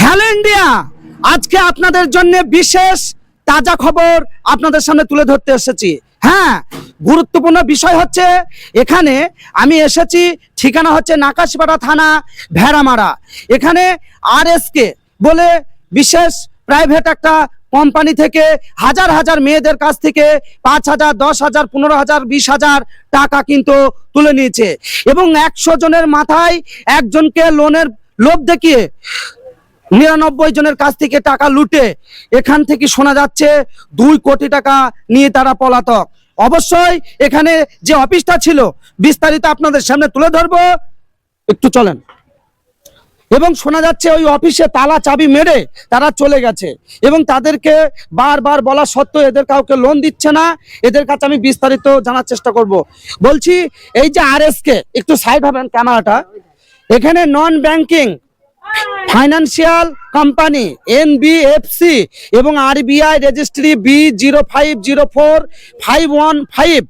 Hello India, আজকে আপনাদের জন্য বিশেষ তাজা খবর আপনাদের সামনে তুলে ধরতে এসেছি। হ্যাঁ গুরুত্বপূর্ণ বিষয় হচ্ছে, এখানে আমি এসেছি, ঠিকানা হচ্ছে নাকাশপাড়া থানা, ভেড়ামারা। এখানে আর বলে বিশেষ প্রাইভেট একটা কোম্পানি থেকে হাজার হাজার মেয়েদের কাছ থেকে পাঁচ হাজার, দশ হাজার, পনেরো হাজার, বিশ হাজার টাকা কিন্তু তুলে নিয়েছে। এবং একশো জনের মাথায় একজনকে লোনের লোভ দেখিয়ে নিরানব্বই জনের কাছ থেকে টাকা লুটে এখান থেকে শোনা যাচ্ছে দুই কোটি টাকা নিয়ে তারা পলাতক। অবশ্যই এখানে যে অফিসটা ছিল, বিস্তারিত আপনাদের সামনে তুলে ধরবো। একটু চলেন। এবং শোনা যাচ্ছে ওই অফিসে তালা চাবি মেরে তারা চলে গেছে। এবং তাদেরকে বারবার বলা সত্ত্বেও এদের কাউকে লোন দিচ্ছে না। এদের কাছে আমি বিস্তারিত জানার চেষ্টা করব। বলছি, এই যে আর একটু সাইড হবেন ক্যামেরাটা এখানে non banking financial company N B F C এবং R B I registry B zero five zero four five one five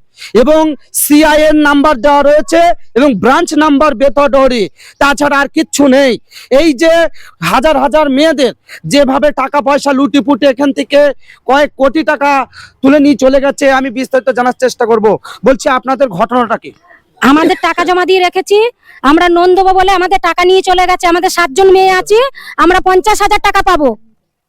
এবং সিআইএন নাম্বার দেওয়া রয়েছে এবং ব্রাঞ্চ নাম্বার বেতডরি তাছাড়া আর কিচ্ছু নেই। এই যে হাজার হাজার মেয়েদের যেভাবে টাকা পয়সা লুটি পুটে এখান থেকে কয়েক কোটি টাকা তুলে নিয়ে চলে গেছে, আমি বিস্তারিত জানার চেষ্টা করব। বলছি, আপনাদের ঘটনাটা কি? আমাদের টাকা জমা দিয়ে রেখেছি। আমরা লোন দেবো বলে আমাদের টাকা নিয়ে চলে গেছে আমাদের সাতজন মেয়ে আছে আমরা পঞ্চাশ হাজার টাকা পাবো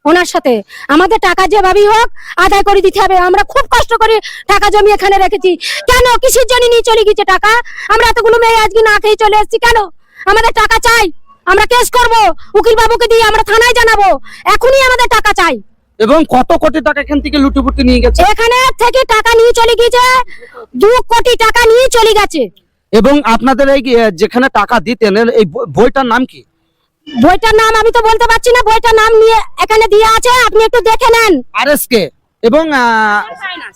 ওনার সাথে। আমাদের টাকা যেভাবেই হোক আদায় করে দিতে হবে। আমরা খুব কষ্ট করে টাকা জমি এখানে রেখেছি। কেন? কিসের জন্য নিয়ে চলে গেছে টাকা? আমরা এতগুলো মেয়ে আজকে না খেয়ে চলে এসেছি কেন? আমাদের টাকা চাই। আমরা কেস করব। উকিল বাবুকে দিয়ে আমরা থানায় জানাব। এখনই আমাদের টাকা চাই। এবং কত কোটি টাকা এখান থেকে লুটি পুটি নিয়ে গেছে? এখানে থেকে টাকা নিয়ে চলে গেছে দু কোটি টাকা নিয়ে চলে গেছে। এবং আপনাদের এই যেখানে টাকা দিতেন এই বই- বইটার নাম কি? বইটার নাম আমি তো বলতে পারছি না বইটার নাম নিয়ে এখানে দিয়ে আছে আপনি একটু দেখে নেন। আর এস আহ,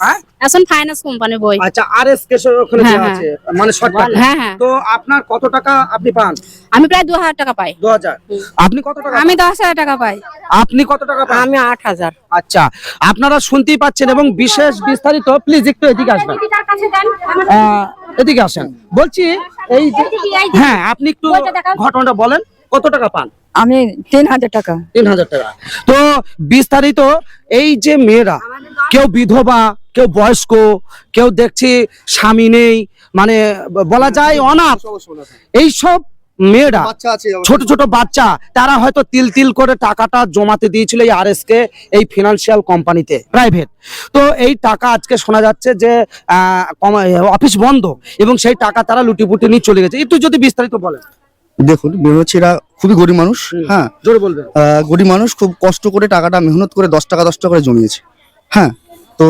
হ্যাঁ? এখন ফাইন্যান্স কোম্পানির বই। আচ্ছা আরএসকে ওখানে হ্যাঁ, হ্যাঁ। আছে মানে শর্টকাট হ্যাঁ হ্যাঁ। তো আপনার কত টাকা আপনি পান? আমি প্রায় দু হাজার টাকা পাই। দু হাজার। আপনি কত টাকা আমি পান? দশ হাজার টাকা পাই। আপনি কত টাকা পান? আমি আট হাজার। আচ্ছা আপনারা শুনতেই পাচ্ছেন এবং বিশেষ বিস্তারিত প্লিজ একটু এদিকে আসবেন। আহ, এদিকে আসেন। বলছি এই হ্যাঁ আপনি একটু। ঘটনাটা বলেন কত টাকা পান? আমি তিন হাজার টাকা। তিন হাজার টাকা। তো বিস্তারিত এই যে মেয়েরা কেউ বিধবা কেউ বয়স্ক কেউ দেখছি স্বামী নেই মানে বলা যায় অনাথ এইসব মেয়েরা ছোট ছোট বাচ্চা তারা হয়তো তিল তিল করে টাকাটা জমাতে দিয়েছিল এই আরএস কে এই ফিনান্সিয়াল কোম্পানিতে প্রাইভেট তো এই টাকা আজকে শোনা যাচ্ছে যে আহ, অফিস বন্ধ এবং সেই টাকা তারা লুটিপুটি নিয়ে চলে গেছে। একটু যদি বিস্তারিত বলেন। দেখুন বেরোচ্ছিরা খুবই গরিব মানুষ হ্যাঁ। জোরে বলবেন গরিব মানুষ খুব কষ্ট করে টাকাটা মেহনত করে দশ টাকা দশ টাকা করে জমিয়েছে হ্যাঁ। তো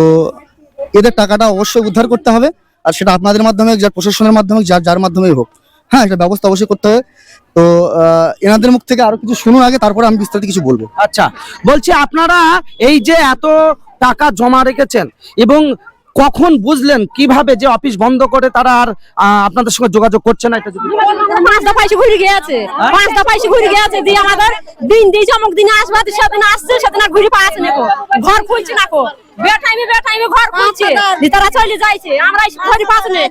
এদের টাকাটা অবশ্যই উদ্ধার করতে হবে আর সেটা আপনাদের মাধ্যমে যার প্রশাসনের মাধ্যমে যার যার মাধ্যমেই হোক হ্যাঁ এটা ব্যবস্থা অবশ্যই করতে হবে। তো এনাদের মুখ থেকে আরও কিছু শুনুন আগে তারপরে আমি বিস্তারিত কিছু বলব। আচ্ছা বলছি আপনারা এই যে এত টাকা জমা রেখেছেন এবং কখন বুঝলেন কীভাবে যে অফিস বন্ধ করে তারা আর আপনাদের সঙ্গে যোগাযোগ করছে না এটা যদি পাঁচ দফা এসে ঘুরে গিয়েছে। পাঁচ দফা এসে ঘুরে গিয়েছে আমাদের দিন চমক দিনে আসবে সেদিন আসছে সেদিন আর ঘুরে পাচ্ছে না কো। ঘর খুলছে না কো। বে টাইমে ঘর খুলছে। দিয়ে তারা চলে যাইছে আমরা ঘরে পাচ্ছে না।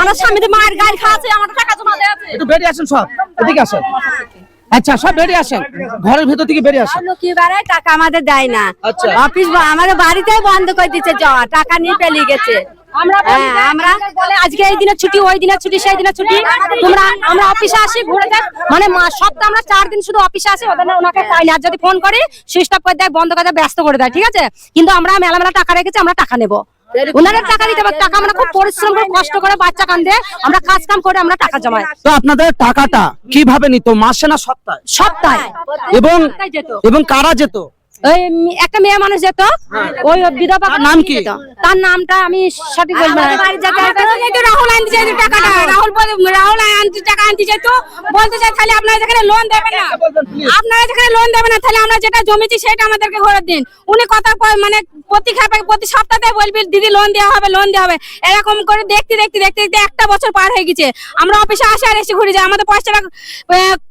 আমার স্বামী মায়ের গাড়ি খাচ্ছে আমার টাকা জমা দেওয়া একটু বেরিয়ে আসেন সব। এদিকে আসেন। আচ্ছা সব বেরিয়ে আসেন। ঘরের ভেতর থেকে বেরিয়ে আসেন। টাকা আমাদের দেয় না। আচ্ছা। অফিস আমাদের বাড়িতেই বন্ধ করে দিচ্ছে যাওয়া। টাকা নিয়ে পেলিয়ে গেছে। আমরা হ্যাঁ, আমরা আজকে এই দিনের ছুটি ওই দিনের ছুটি সেই দিনের ছুটি। তোমরা আমরা অফিসে আসি ঘুরে যাই। মানে সপ্তাহে আমরা চার দিন শুধু অফিসে আসি ওদের ওনাকে পাই না। আর যদি ফোন করি সুইচ অফ করে দেয় বন্ধ করে দেয় ব্যস্ত করে দেয় ঠিক আছে? কিন্তু আমরা মেলা মেলা টাকা রেখেছি আমরা টাকা নেব। ওনাদের টাকা দিতে হবে টাকা আমরা খুব পরিশ্রম করে কষ্ট করে বাচ্চা কান্দে আমরা কাজ কাম করে আমরা টাকা জমাই। তো আপনাদের টাকাটা কীভাবে নিত? মাসে না সপ্তাহে? সপ্তাহে। এবং এবং কারা যেত? ওই একটা মেয়ে মানুষ যেত ওই বিধবা নাম কি? তার নামটা আমি সঠিক বলব রাহুল আনতে চাইতো টাকাটা। রাহুল রাহুল আনতে টাকা আনতে চাইতো বলতে চাই তাহলে আপনারা যেখানে লোন দেবেন না। আপনারা যেখানে লোন দেবেন না তাহলে আমরা যেটা জমিছি সেটা আমাদেরকে ঘরে দিন। উনি কথা মানে প্রতি খাপে প্রতি সপ্তাহে বলবি দিদি লোন দেওয়া হবে লোন দেওয়া হবে। এরকম করে দেখতে দেখতে দেখতে দেখতে একটা বছর পার হয়ে গেছে। আমরা অফিসে আসে আর এসে ঘুরে যাই। আমাদের পয়সাটা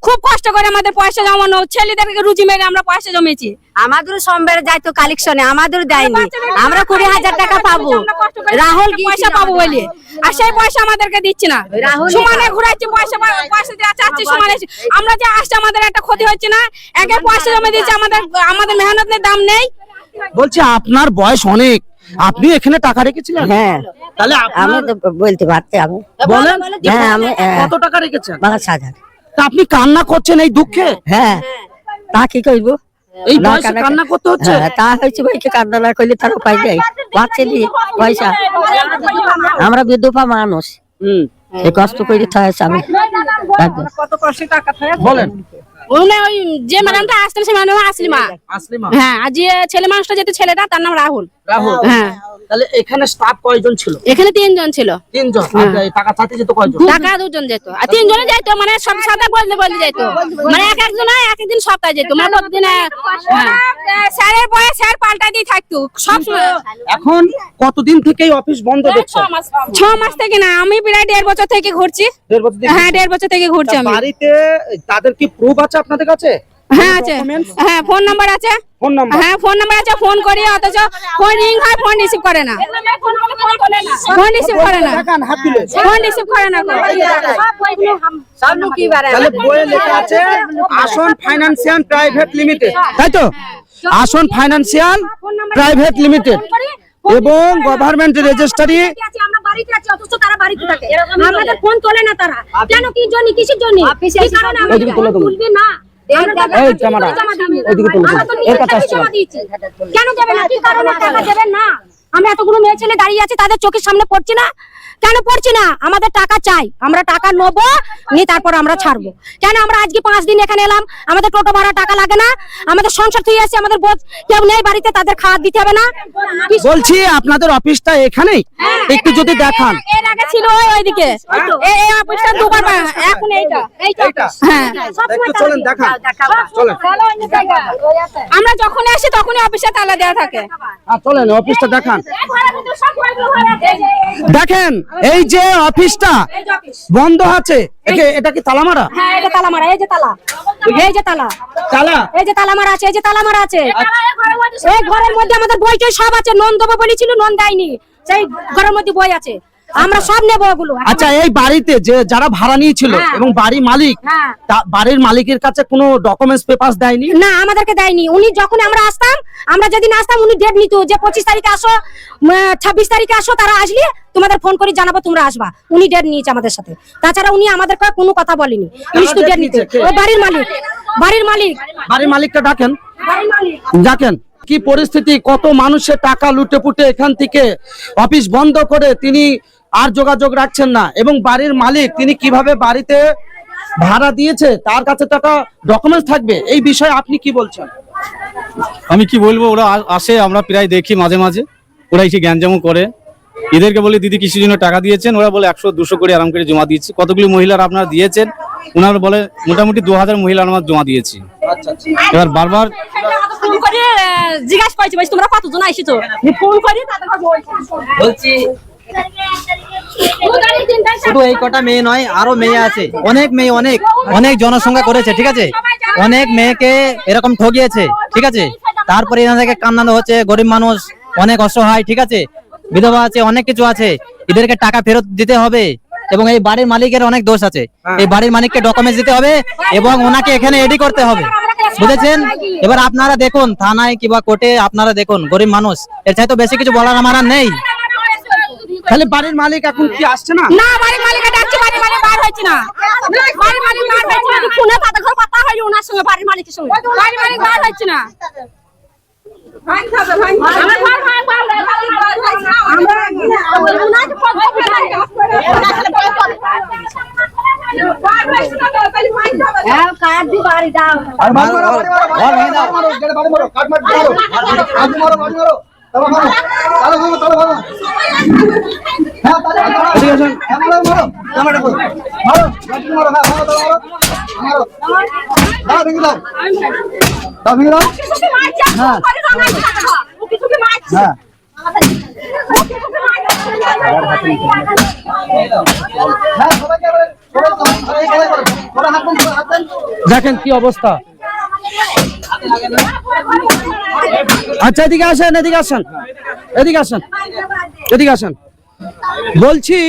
খুব কষ্ট করে আমাদের পয়সা জমানো। ছেলেদেরকে রুজি মেরে আমরা পয়সা জমেছি আমার আমাদের সোমবারে যাইতো কালেকশনে আমাদের দেয়নি। আমরা কুড়ি হাজার টাকা পাবো। রাহুল পয়সা পাবো বলে। আর সেই পয়সা আমাদেরকে দিচ্ছে না। রাহুল- সমানে ঘুরাচ্ছে পয়সা পয়সা দেওয়া চাচ্ছি সমানে। আমরা যে আসছে আমাদের একটা ক্ষতি হচ্ছে না। একে পয়সা জমা দিচ্ছে আমাদের আমাদের মেহনতের দাম নেই। বলছি আপনার বয়স অনেক। আপনি এখানে টাকা রেখেছিলেন? হ্যাঁ। তাহলে আমি তো বলতে পারতে আমি। বলেন। হ্যাঁ আমি কত টাকা রেখেছেন? পাঁচ হাজার। তা আপনি কান্না করছেন এই দুঃখে? হ্যাঁ। তা কি করব? এই বয়সে কান্না- করতে হচ্ছে হ্যাঁ, তা হয়েছে ভাইকে কান্না না করলে তার উপায় নেই বাচ্চা নিয়ে পয়সা আমরা বিধবা মানুষ হুম এই কষ্ট করে থাকছে আমি একদম। বলেন ওখানে ওই যে ম্যাডামটা আসতেন সেই ম্যাডাম আসলি আসলিমা। হ্যাঁ আর যে ছেলে মানুষটা যেতে ছেলেটা তার নাম রাহুল। রাহুল। হ্যাঁ। তাহলে এখানে স্টাফ কয়জন ছিল? এখানে তিনজন ছিল। তিনজন। টাকা চাইতে যেত কয়জন? টাকা দুজন যেত। আর তিনজনে যাইতো মানে সব সাথে বলতে বলতে যাইতো। মানে এক একজন এক একদিন সপ্তাহে যেত। মানে প্রতিদিন স্যারের বয়ে স্যার থাকতো। সব এখন কতদিন থেকে অফিস বন্ধ দেখছেন ছ মাস থেকে না আমি প্রায় দেড় বছর থেকে ঘুরছি। দেড় বছর থেকে? হ্যাঁ দেড় বছর থেকে ঘুরছি আমি। বাড়িতে তাদের কি প্রুফ আছে? আপনাদের কাছে? হ্যাঁ আছে। হ্যাঁ ফোন নাম্বার আছে। ফোন নাম্বার হ্যাঁ ফোন নাম্বার আছে ফোন করি অথচ ফোন রিং হয় ফোন রিসিভ করে না। ফোন রিসিভ করে না। দেখান হাত তুলে। ফোন রিসিভ করে না তাহলে বইয়ে লেখা আছে আসন ফাইন্যান্সিয়াল প্রাইভেট লিমিটেড তাই তো? আসন ফাইন্যান্সিয়াল প্রাইভেট লিমিটেড এবং গভর্নমেন্ট রেজিস্ট্রারি আমরা বাড়িতে আছি অথচ তারা বাড়িতে থাকে। আমাদের ফোন তোলে না তারা। কেন কি জন্য? কিসের জন্য? অফিসে কি কারণে আমাদের তুলবে না। কেন দেবে না? কি কারণে টাকা দেবেন না? আমরা এতগুলো মেয়ে ছেলে দাঁড়িয়ে আছে তাদের চোখের সামনে পড়ছি না। কেন পড়ছি না? আমাদের টাকা চাই। আমরা টাকা নেব নিয়ে তারপর আমরা ছাড়বো। কেন আমরা আজকে পাঁচ দিন এখানে এলাম? আমাদের টোটো ভাড়া টাকা লাগে না। আমাদের সংসার থেকে আসছে আমাদের কেউ নেই বাড়িতে তাদের খাওয়া দিতে হবে না। বলছি আপনাদের অফিসটা এখানেই? একটু যদি দেখান। এর আগে ছিল ওই ওইদিকে। এই এই অফিসটা দুবার এখন এইটা। এইটা। এইটা? হ্যাঁ। চলেন দেখান। চলেন। আমরা যখন আসি তখনই অফিসে তালা দেওয়া থাকে। চলেন অফিসটা দেখান। দেখেন এই যে অফিসটা বন্ধ আছে এটা কি তালা মারা হ্যাঁ এই যে তালা মারা এই যে তালা। এই যে তালা। তালা? এই যে তালা মারা আছে এই যে তালা মারা আছে এই ঘরের মধ্যে আমাদের বই টই সব আছে নন দেবো বলেছিল নন দেয়নি। সেই ঘরের মধ্যে বই আছে। আমরা সব নেব ওগুলো আচ্ছা এই বাড়িতে যে যারা ভাড়া নিয়েছিল হ্যাঁ। এবং বাড়ি মালিক হ্যাঁ। বাড়ির মালিকের কাছে কোনো ডকুমেন্টস পেপারস দেয়নি? না আমাদেরকে দেয়নি। উনি যখন আমরা আসতাম আমরা যেদিন আসতাম উনি ডেট নিত যে পঁচিশ তারিখে আসো ছাব্বিশ তারিখে আসো তারা আসলে তোমাদের ফোন করে জানাব তোমরা আসবা। উনি ডেট নিয়েছে আমাদের সাথে। তাছাড়া উনি আমাদের কাছে কোনো কথা বলেনি। উনি শুধু ডেট নিতে। নিয়েছে? কে? ও বাড়ির মালিক। বাড়ির মালিক। বাড়ির মালিকটা ডাকেন। ডাকেন। কি পরিস্থিতি? কত মানুষের টাকা লুটে পুটে এখান থেকে অফিস বন্ধ করে তিনি আর যোগাযোগ রাখছেন না। এবং বাড়ির মালিক তিনি কীভাবে বাড়িতে ভাড়া দিয়েছে তার কাছে টাকা ডকুমেন্টস থাকবে। এই বিষয়ে আপনি কি বলছেন? আমি কি বলব ওরা আসে আমরা প্রায় দেখি মাঝে মাঝে। ওরা এসে জ্ঞানজামও করে। এদেরকে বলে দিদি কিছু জন্য টাকা দিয়েছেন? ওরা বলে একশো দুশো করে আরাম করে জমা দিয়েছি। কতগুলি মহিলারা আপনারা দিয়েছেন? ওনারা বলে মোটামুটি দু হাজার মহিলা আমার জমা দিয়েছি। এবার বারবার ফোন করে জিজ্ঞাসা করছি তোমরা কতজন আইসিছো ফোন করি বলছি শুধু এই কটা মেয়ে নয়, আরও মেয়ে আছে। অনেক মেয়ে, অনেক অনেক জনসংখ্যা করেছে, ঠিক আছে? অনেক মেয়েকে এরকম ঠকিয়েছে, ঠিক আছে? তারপরে এনাদেরকে কান্নানো হচ্ছে, গরিব মানুষ, অনেক অসহায়, ঠিক আছে? বিধবা আছে, অনেক কিছু আছে। এদেরকে টাকা ফেরত দিতে হবে এবং এই বাড়ির মালিকের অনেক দোষ আছে। এই বাড়ির মালিককে ডকুমেন্টস দিতে হবে এবং ওনাকে এখানে এডি করতে হবে। বুঝেছেন? এবার আপনারা দেখুন, থানায় কিংবা কোর্টে আপনারা দেখুন, গরিব মানুষ। এর চাইতে বেশি কিছু বলার আমার নেই। তাহলে বাড়ির মালিক এখন কি আসছে না না বাড়ির মালিকের ডাকছে বাড়ির মালিক বার হচ্ছে না বাড়ির মালিক বার হচ্ছে না ফোনে তাদের ঘর কথা হয় ওনার সঙ্গে বাড়ির মালিকের সঙ্গে বাড়ির মালিক বার হচ্ছে না আমার ঘর ভাঙ, ভাঙ, হ্যাঁ দেখেন কি অবস্থা। আচ্ছা এদিকে আসেন এদিকে আসেন। এদিকে আসেন। এদিকে আসেন। বলছি,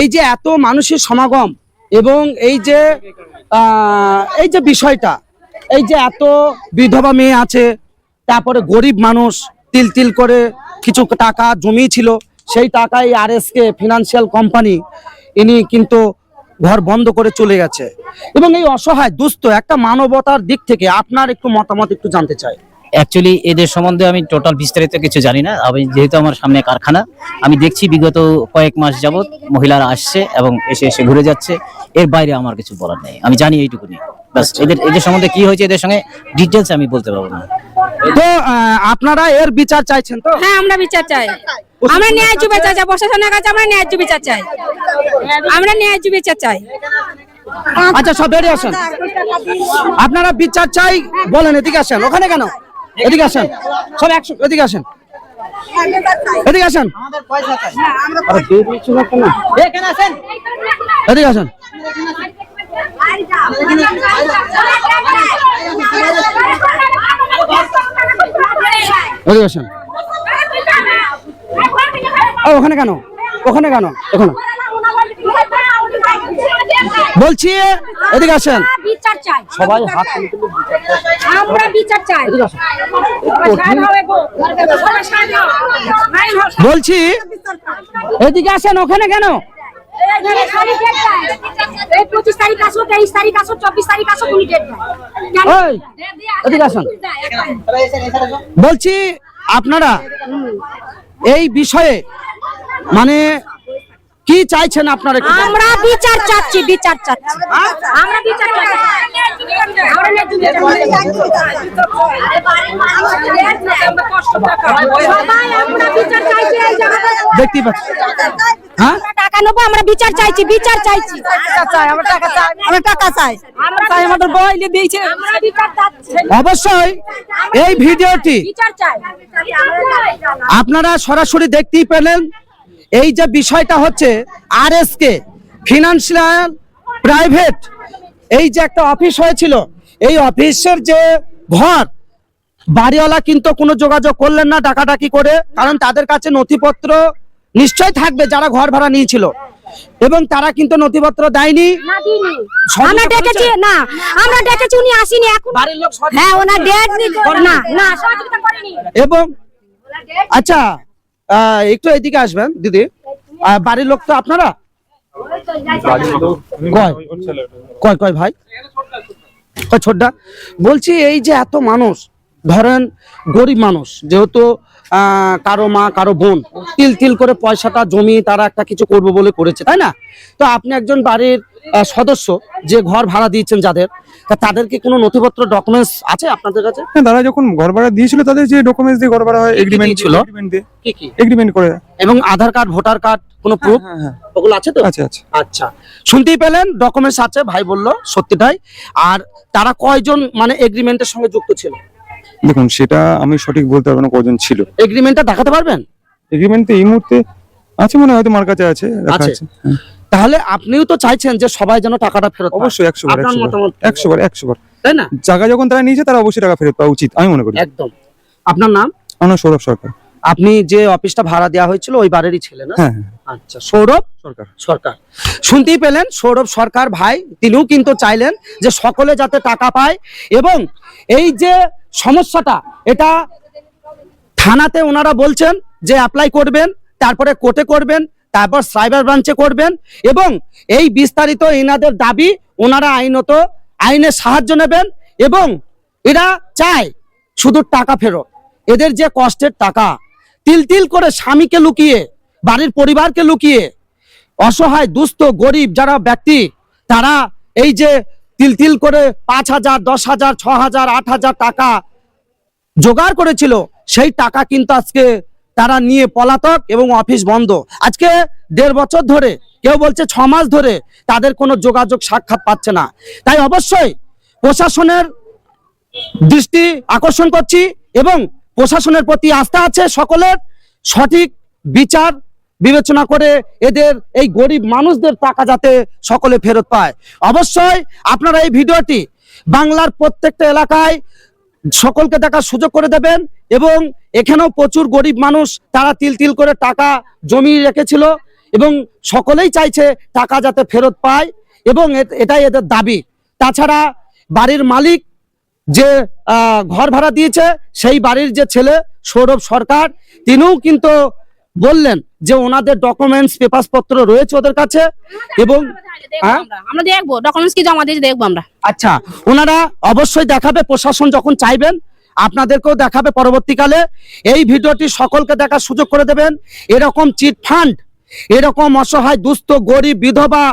এই যে এত মানুষের সমাগম এবং এই যে এই যে বিষয়টা, এই যে এত বিধবা মেয়ে আছে, তারপরে গরিব মানুষ তিল তিল করে কিছু টাকা জমিয়েছিল, সেই টাকাই R S K financial company ইনি কিন্তু ঘর বন্ধ করে চলে গেছে। এবং এই অসহায়, দুস্থ একটা মানবতার দিক থেকে আপনার একটু মতামত একটু জানতে চাই। অ্যাকচুয়ালি এদের সম্বন্ধে আমি টোটাল বিস্তারিত কিছু জানি না। আমি যেহেতু আমার সামনে কারখানা, আমি দেখছি বিগত কয়েক মাস যাবৎ মহিলারা আসছে এবং এসে এসে ঘুরে যাচ্ছে। এর বাইরে আমার কিছু বলার নেই। আমি জানি এইটুকুনি বাস এদের এদের সম্বন্ধে কি হয়েছে এদের সঙ্গে ডিটেলস আমি বলতে পারব না। তো আপনারা এর বিচার চাইছেন তো? হ্যাঁ আমরা বিচার চাই। আমরা ন্যায্য বিচার চাই প্রশাসনের কাছে আমরা ন্যায্য বিচার চাই। আমরা ন্যায্য বিচার চাই। আচ্ছা সব বেরিয়ে আসেন। আপনারা বিচার চাই বলেন এদিকে আসেন। ওখানে কেন? এদিকে আসেন। সব একশো এদিকে আসেন। এদিকে আসেন? এদিকে আসেন। এদিকে আসেন। ওখানে কেন? ওখানে কেন? ওখানে বলছি এদিকে আসেন। সবাই হাত আমরা বিচার চাই। বলছি এদিকে আসেন ওখানে কেন? এই পঁচিশ তারিখ আসো তেইশ তারিখ আসো চব্বিশ তারিখ আসো তুমি ডেট ওই বলছি আপনারা এই বিষয়ে মানে কি চাইছেন আপনারা আমরা বিচার চাচ্ছি বিচার চাচ্ছি। আমরা বিচার দেখতেই পাচ্ছি। হ্যাঁ? টাকা নেব আমরা বিচার চাইছি বিচার চাইছি। আমরা টাকা চাই। আমরা টাকা চাই আমরা চাই আমাদের বইলে দিয়েছে আমরা বিচার চাচ্ছি। অবশ্যই এই ভিডিওটি আপনারা সরাসরি দেখতেই পেলেন। এই যে বিষয়টা হচ্ছে R S K financial private এই যে একটা অফিস হয়েছিল এই অফিসের যে ঘর বাড়িওয়ালা কিন্তু কোনো যোগাযোগ করলেন না ডাকাডাকি করে কারণ তাদের কাছে নথিপত্র নিশ্চয় থাকবে যারা ঘর ভাড়া নিয়েছিল। এবং তারা কিন্তু নথিপত্র দেয়নি। না আমরা ডেকেছি না আমরা ডেকেছি উনি আসেনি এখন। বাড়ির লোক হ্যাঁ ওনার ডেট না না এবং আচ্ছা একটু এদিকে আসবেন, দিদি। বাড়ির লোক তো আপনারা? কয়? কয় ভাই? কয় বলছি, এই যে এত মানুষ, ধরেন গরিব মানুষ, যেহেতু কারও মা, কারও বোন, তিল তিল করে পয়সাটা জমি তারা একটা কিছু করবে বলে করেছে, তাই না? তো আপনি একজন বাড়ির সদস্য যে ঘর ভাড়া দিয়েছেন যাদের তা তাদের কি কোনো নথিপত্র ডকুমেন্টস আছে আপনাদের কাছে? হ্যাঁ তারা যখন ঘর ভাড়া দিয়েছিল তাদের যে ডকুমেন্টস দিয়ে ঘর ভাড়া হয় এগ্রিমেন্ট ছিল এগ্রিমেন্ট কি কি? এগ্রিমেন্ট করে। এবং আধার কার্ড ভোটার কার্ড কোনো প্রুফ হ্যাঁ হ্যাঁ। ওগুলো আছে তো? আছে আছে। আচ্ছা। শুনতেই পেলেন ডকুমেন্টস আছে ভাই বলল সত্যিটাই। আর তারা কয়জন মানে এগ্রিমেন্টের সঙ্গে যুক্ত ছিল? দেখুন সেটা আমি সঠিক বলতে পারব না কজন ছিল। এগ্রিমেন্টটা দেখাতে পারবেন? এগ্রিমেন্ট এই মুহূর্তে আছে মনে হয় হয়তো মার কাছে আছে আছে। তাহলে আপনিও তো চাইছেন যে সবাই যেন টাকাটা ফেরত অবশ্যই একশো বার একশো বার। একশো বার তাই না? জায়গা যখন তারা নিয়েছে তারা অবশ্যই টাকা ফেরত পাওয়া উচিত আমি মনে করি। একদম। আপনার নাম? আমার সৌরভ সরকার। আপনি যে অফিসটা ভাড়া দেওয়া হয়েছিল ওই বাড়িরই ছেলে না? হ্যাঁ হ্যাঁ। আচ্ছা সৌরভ? সরকার। সরকার। শুনতেই পেলেন সৌরভ সরকার ভাই তিনিও কিন্তু চাইলেন যে সকলে যাতে টাকা পায় এবং এই যে সমস্যাটা এটা থানাতে ওনারা বলছেন যে অ্যাপ্লাই করবেন তারপরে কোর্টে করবেন তারপর সাইবার ব্রাঞ্চে করবেন এবং এই বিস্তারিত এনাদের দাবি ওনারা আইনত আইনের সাহায্য নেবেন এবং এরা চায় শুধু টাকা ফেরত। এদের যে কষ্টের টাকা, তিল তিল করে স্বামীকে লুকিয়ে, বাড়ির পরিবারকে লুকিয়ে, অসহায়, দুস্থ, গরিব যারা ব্যক্তি, তারা এই যে তিল তিল করে পাঁচ হাজার, দশ হাজার, ছ হাজার, আট হাজার টাকা জোগাড় করেছিল, সেই টাকা কিন্তু আজকে তারা নিয়ে পলাতক এবং অফিস বন্ধ। আজকে দেড় বছর ধরে, কেউ বলছে ছ মাস ধরে তাদের কোনো যোগাযোগ সাক্ষাৎ পাচ্ছে না। তাই অবশ্যই প্রশাসনের দৃষ্টি আকর্ষণ করছি এবং প্রশাসনের প্রতি আস্থা আছে সকলের। সঠিক বিচার বিবেচনা করে এদের, এই গরিব মানুষদের টাকা যাতে সকলে ফেরত পায়। অবশ্যই আপনারা এই ভিডিওটি বাংলার প্রত্যেকটা এলাকায় সকলকে দেখার সুযোগ করে দেবেন এবং এখানেও প্রচুর গরিব মানুষ, তারা তিল তিল করে টাকা জমি রেখেছিল এবং সকলেই চাইছে টাকা যাতে ফেরত পায় এবং এটাই এদের দাবি। তাছাড়া বাড়ির মালিক যে ঘর ভাড়া দিয়েছে, সেই বাড়ির যে ছেলে সৌরভ সরকার, তিনিও কিন্তু বললেন যে ওনাদের ডকুমেন্টস পেপার পত্র রয়েছে ওদের কাছে? এবং হ্যাঁ? আমরা। দেখব। ডকুমেন্টস কি জমা দিয়ে দেখব আমরা। আচ্ছা ওনারা অবশ্যই দেখাবে প্রশাসন যখন চাইবেন আপনাদেরকেও দেখাবে পরবর্তীকালে। এই ভিডিওটি সকলকে দেখার সুযোগ করে দেবেন। এরকম চিট ফান্ড এরকম অসহায় দুস্থ গরিব বিধবা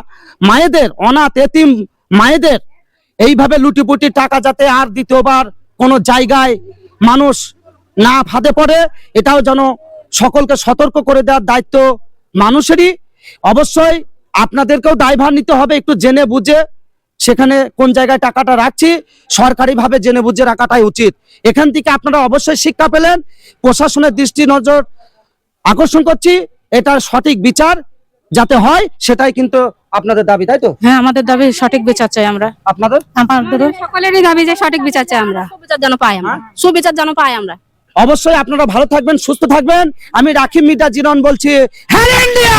মায়েদের অনাথ এতিম মায়েদের এইভাবে লুটিপুটি টাকা যাতে আর দ্বিতীয়বার কোনো জায়গায় মানুষ না ফাঁদে পড়ে এটাও যেন সকলকে সতর্ক করে দেওয়ার দায়িত্ব মানুষেরই। অবশ্যই আপনাদেরকেও দায়ভার নিতে হবে একটু জেনে বুঝে সেখানে কোন জায়গায় টাকাটা রাখছি সরকারিভাবে জেনে বুঝে রাখাটাই উচিত। এখান থেকে আপনারা অবশ্যই শিক্ষা পেলেন প্রশাসনের দৃষ্টি নজর আকর্ষণ করছি এটার সঠিক বিচার যাতে হয় সেটাই কিন্তু আপনাদের দাবি তাই তো? হ্যাঁ আমাদের দাবি সঠিক বিচার চাই আমরা। আপনাদের? আমাদের সকলেরই দাবি যে সঠিক বিচার চাই আমরা। সুবিচার যেন পাই আমরা। সুবিচার যেন পাই আমরা। অবশ্যই আপনারা ভালো থাকবেন সুস্থ থাকবেন। আমি রাখিব মিটা জিরন বলছি হ্যাঁ ইন্ডিয়া!